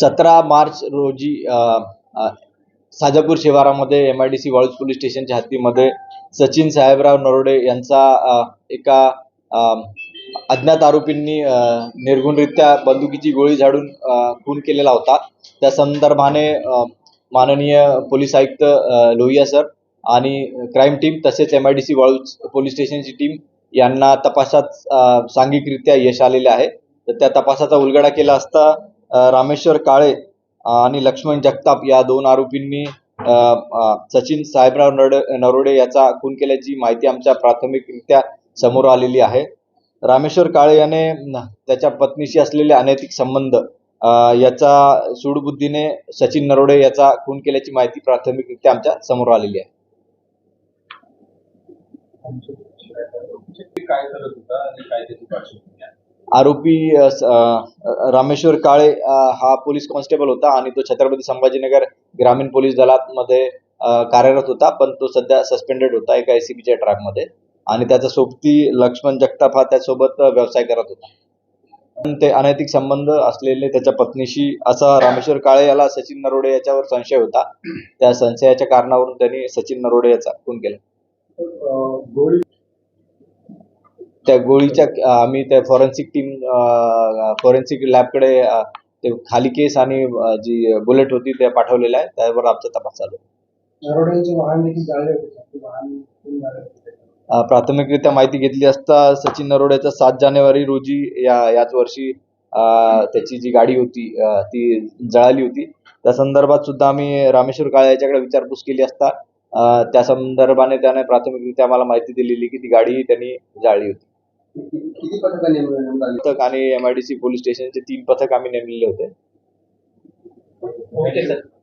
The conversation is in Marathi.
सतरा मार्च रोजी Sajapur शिवारामध्ये M I D C Waluj police स्टेशनच्या हद्दीमध्ये सचिन साहेबराव नरोडे यांचा एका अज्ञात आरोपींनी निर्गुणरित्या बंदुकीची गोळी झाडून खून केलेला होता. त्या संदर्भाने माननीय पोलीस आयुक्त लोहिया सर आणि क्राईम टीम तसेच M I D C Waluj police स्टेशनची team यांना तपासात सांघिकरित्या यश आलेले आहे. तर त्या तपासाचा उलगडा केला असता रामेश्वर काळे आणि लक्ष्मण जगताप या दोन आरोपींनी सचिन साहेबराव नरोडे नरोडे याचा खून केल्याची माहिती आमच्या प्राथमिकरित्या समोर आलेली आहे रामेश्वर काळे याने त्याच्या पत्नीशी असलेले अनैतिक संबंध याचा सूडबुद्धीने सचिन नरोडे याचा खून केल्याची माहिती प्राथमिकरित्या आमच्यासमोर आलेली आहे काय करत होता आणि काय त्याची पार्श्वभूमी आहे? आरोपी रामेश्वर काळे हा पोलीस कॉन्स्टेबल होता आणि तो छत्रपती संभाजीनगर ग्रामीण पोलीस दलात मध्ये कार्यरत होता पण तो सध्या सस्पेंडेड होता एका एसीबीच्या ट्रॅकमध्ये आणि त्याचा सोबती लक्ष्मण जगताप हा त्यासोबत व्यवसाय करत होता. पण ते अनैतिक संबंध असलेले त्याच्या पत्नीशी असा रामेश्वर काळे याला सचिन नरोडे याच्यावर संशय होता. त्या संशयाच्या कारणावरून त्यांनी सचिन नरोडे याचा खून केला. त्या गोळीच्या आम्ही त्या फॉरेन्सिक टीम फॉरेन्सिक लॅबकडे ते खाली केस आणि जी बुलेट होती त्या पाठवलेल्या आहे त्यावर आमचा तपास चालू प्राथमिकरित्या माहिती घेतली असता सचिन नरोड्याचा सात जानेवारी रोजी या याच वर्षी त्याची जी गाडी होती ती जळाली होती. त्या संदर्भात सुद्धा आम्ही रामेश्वर काळे याच्याकडे विचारपूस केली असता त्या संदर्भाने त्याने प्राथमिकरित्या आम्हाला माहिती दिलेली की ती गाडी त्यांनी जाळली होती. किती पथकं नेमले पथक आणि एमआयडीसी पोलीस स्टेशनचे तीन पथक आम्ही नेमलेले होते.